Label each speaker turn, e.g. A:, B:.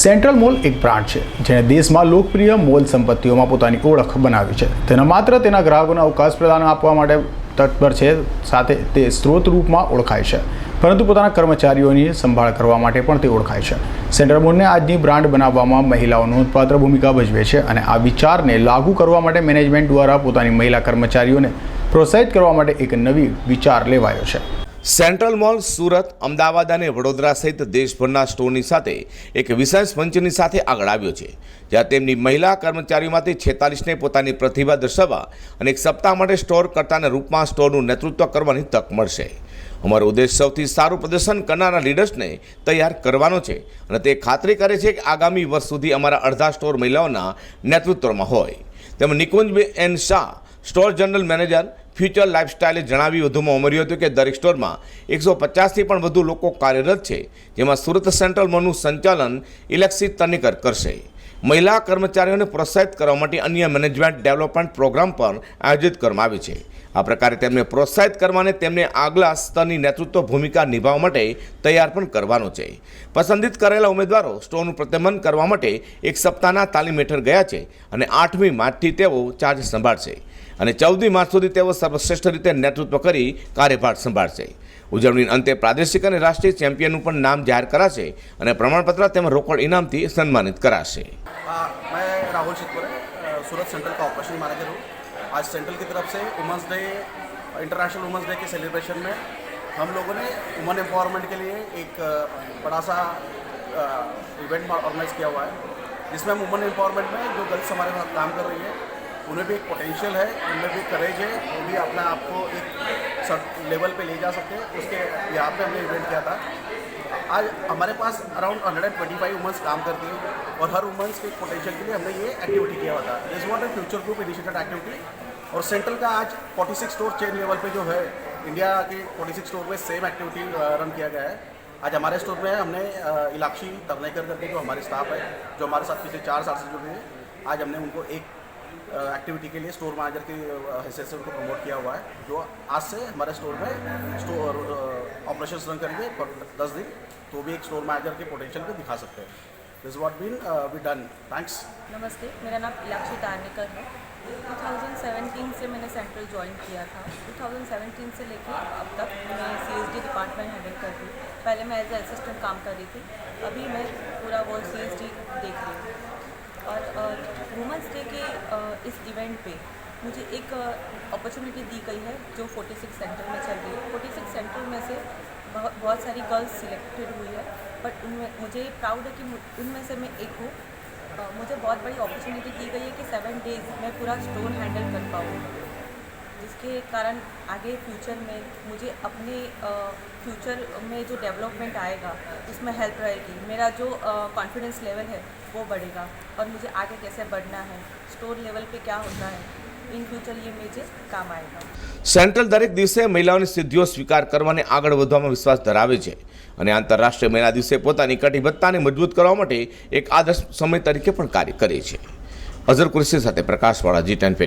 A: Central mall એક brand છે, જેણે દેશમાં લોકપ્રિય મોલ સંપત્તિઓમાં પોતાની ઓળખ બનાવી છે. તેના માત્ર તેના ગ્રાહકોને અવકાશ પ્રદાન આપવા માટે તત્પર છે, સાથે તે સ્ત્રોત રૂપમાં ઓળખાય છે, પરંતુ પોતાના કર્મચારીઓની સંભાળ કરવા માટે પણ તે ઓળખાય છે. સેન્ટ્રલ મોલને આજની બ્રાન્ડ બનાવવામાં મહિલાઓ નોંધપાત્ર ભૂમિકા ભજવે છે અને આ વિચારને લાગુ કરવા માટે મેનેજમેન્ટ દ્વારા પોતાની મહિલા કર્મચારીઓને પ્રોત્સાહિત કરવા માટે એક નવી વિચાર લેવાયો છે.
B: સેન્ટ્રલ મોલ, સુરત, અમદાવાદ અને વડોદરા સહિત દેશભરના સ્ટોરની સાથે એક વિશેષ મંચની સાથે આગળ આવ્યો છે, જ્યાં તેમની મહિલા કર્મચારીઓમાંથી છેતાલીસને પોતાની પ્રતિભા દર્શાવવા અને એક સપ્તાહ માટે સ્ટોર કરતાના રૂપમાં સ્ટોરનું નેતૃત્વ કરવાની તક મળશે. અમારો ઉદ્દેશ સૌથી સારું પ્રદર્શન કરનારા લીડર્સને તૈયાર કરવાનો છે અને તે ખાતરી કરે છે કે આગામી વર્ષ સુધી અમારા અડધા સ્ટોર મહિલાઓના નેતૃત્વમાં હોય. Nikunj N Shah, store general manager Future લાઇફસ્ટાઇલે જણાવી વધુમાં ઉમેર્યું હતું કે દરેક સ્ટોરમાં એકસો પચાસથી પણ વધુ લોકો કાર્યરત છે, જેમાં સુરત સેન્ટ્રલ મોલનું સંચાલન ઇલેક્સી તનિકર કરશે. મહિલા કર્મચારીઓને પ્રોત્સાહિત કરવા માટે અન્ય મેનેજમેન્ટ ડેવલપમેન્ટ પ્રોગ્રામ પણ આયોજિત કરવામાં આવી છે. આ પ્રકારે તેમને પ્રોત્સાહિત કરવાને તેમને આગલા સ્તરની નેતૃત્વ ભૂમિકા નિભાવવા માટે તૈયાર પણ કરવાનો છે. પસંદિત કરેલા ઉમેદવારો સ્ટોનું પ્રતિબંધ કરવા માટે એક સપ્તાહના તાલીમ હેઠળ ગયા છે અને આઠમી માર્ચથી તેઓ ચાર્જ સંભાળશે અને ચૌદમી માર્ચ સુધી તેઓ સર્વશ્રેષ્ઠ રીતે નેતૃત્વ કરી કાર્યભાર સંભાળશે. ઉજવણી અંતે પ્રાદેશિક અને રાષ્ટ્રીય ચેમ્પિયનનું પણ નામ જાહેર કરાશે અને પ્રમાણપત્ર તેમજ રોકડ ઇનામથી સન્માનિત કરાશે.
C: हाँ मैं राहुल चितपुरे सूरत सेंट्रल का ऑपरेशन मैनेजर हूँ। आज सेंट्रल की तरफ़ से women's day international women's day के सेलिब्रेशन में हम लोगों ने वुमेन एम्पावरमेंट के लिए एक बड़ा सा इवेंट ऑर्गेनाइज किया हुआ है। जिसमें हम वुमेन एम्पावरमेंट में जो गर्ल्स हमारे साथ काम कर रही है, उन्हें भी एक पोटेंशियल है, उनमें भी करेज है, वो भी अपने आप को एक सब लेवल पे ले जा सकते हैं उसके यहाँ पे हमने इवेंट किया था। आज हमारे पास around hundred and twenty five womens काम करती हैं और हर वुमेंस के पोटेंशियल के लिए हमने ये एक्टिविटी किया हुआ था। This what a Future group initiated activity और सेंट्रल का आज 46 स्टोर चेन लेवल पे जो है इंडिया के 46 स्टोर में सेम एक्टिविटी रन किया गया है। आज हमारे स्टोर में हमने इलाक्षी तरनेकर करके जो हमारे स्टाफ है, जो हमारे साथ पिछले चार साल से जुड़े हैं, आज हमने उनको एक एक्टिविटी के लिए स्टोर मैनेजर की हैसियत से उनको प्रमोट किया हुआ है जो आज से हमारे स्टोर में स्टोर ऑपरेशन रन करेंगे for दस दिन तो भी एक स्टोर मैनेजर के पोटेंशियल को दिखा सकते हैं। This what been we done thanks
D: नमस्ते मेरा नाम इलाक्षी तारनेकर है। 2017 से मैंने सेंट्रल ज्वाइन किया था। 2017 से लेके अब तक मैं सी डिपार्टमेंट हैंडल कर रही पहले मैं एज असिस्टेंट काम कर रही थी अभी मैं पूरा वो सी देख रही हूँ। और डे अ, इस इवेंट पे मुझे एक अपॉर्चुनिटी दी गई है जो 46 सेंटर में चल रही है। 46 सेंटर में से बहुत बहुत सारी गर्ल्स सिलेक्टेड हुई है बट उनमें, मुझे प्राउड है कि उनमें से मैं एक हूँ। मुझे बहुत बड़ी अपॉर्चुनिटी दी गई है कि सेवन डेज़ मैं पूरा स्टोर हैंडल कर पाऊँ। जिसके कारण आगे फ्यूचर में मुझे अपने फ्यूचर में जो डेवलपमेंट आएगा उसमें हेल्प रहेगी मेरा जो कॉन्फिडेंस लेवल है वो बढ़ेगा और मुझे आगे कैसे बढ़ना है स्टोर लेवल पे क्या होता है इन फ्यूचर ये मुझे काम आएगा
B: સેન્ટ્રલ દરેક દિવસે મહિલાઓની સિદ્ધિઓ સ્વીકાર કરવાને આગળ વધવામાં વિશ્વાસ ધરાવે છે અને આંતરરાષ્ટ્રીય મહિલા દિવસે પોતાની કટિબદ્ધતાને મજબૂત કરવા માટે એક આદર્શ સમય તરીકે પણ કાર્ય કરે છે અઝર કુરેશી સાથે પ્રકાશવાળા જી ટેન